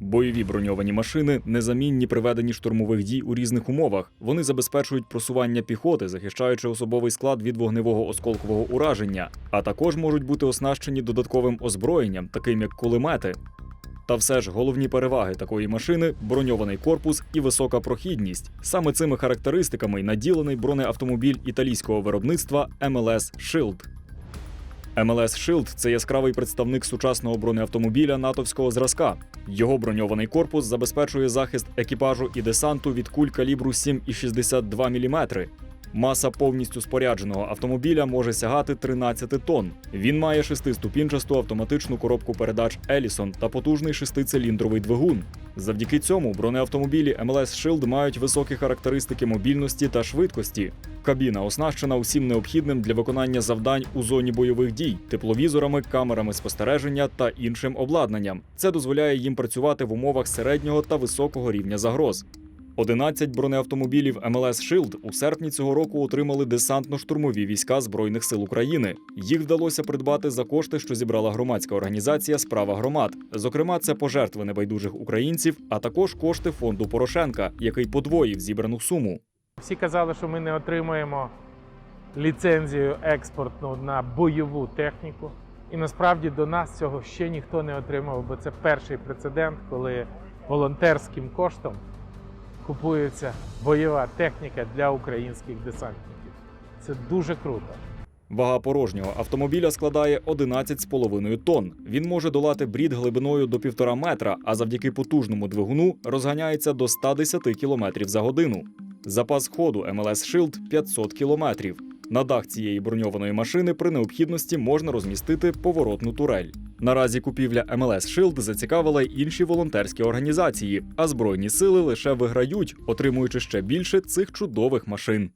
Бойові броньовані машини незамінні при веденні штурмових дій у різних умовах. Вони забезпечують просування піхоти, захищаючи особовий склад від вогневого осколкового ураження, а також можуть бути оснащені додатковим озброєнням, таким як кулемети. Та все ж головні переваги такої машини броньований корпус і висока прохідність. Саме цими характеристиками наділений бронеавтомобіль італійського виробництва MLS Shield. MLS Shield – це яскравий представник сучасного бронеавтомобіля натовського зразка. Його броньований корпус забезпечує захист екіпажу і десанту від куль калібру 7,62 мм. Маса повністю спорядженого автомобіля може сягати 13 тонн. Він має шестиступінчасту автоматичну коробку передач Ellison та потужний шестициліндровий двигун. Завдяки цьому бронеавтомобілі MLS Shield мають високі характеристики мобільності та швидкості. Кабіна оснащена усім необхідним для виконання завдань у зоні бойових дій, тепловізорами, камерами спостереження та іншим обладнанням. Це дозволяє їм працювати в умовах середнього та високого рівня загроз. 11 бронеавтомобілів MLS Shield у серпні цього року отримали десантно-штурмові війська Збройних сил України. Їх вдалося придбати за кошти, що зібрала громадська організація Справа громад. Зокрема, це пожертви небайдужих українців, а також кошти фонду Порошенка, який подвоїв зібрану суму. Всі казали, що ми не отримаємо ліцензію експортну на бойову техніку. І насправді до нас цього ще ніхто не отримав, бо це перший прецедент, коли волонтерським коштом купується бойова техніка для українських десантників. Це дуже круто. Вага порожнього автомобіля складає 11,5 тонн. Він може долати брід глибиною до 1,5 метра, а завдяки потужному двигуну розганяється до 110 км за годину. Запас ходу МЛС Шилд 500 кілометрів. На дах цієї броньованої машини при необхідності можна розмістити поворотну турель. Наразі купівля МЛС Шилд зацікавила й інші волонтерські організації, а збройні сили лише виграють, отримуючи ще більше цих чудових машин.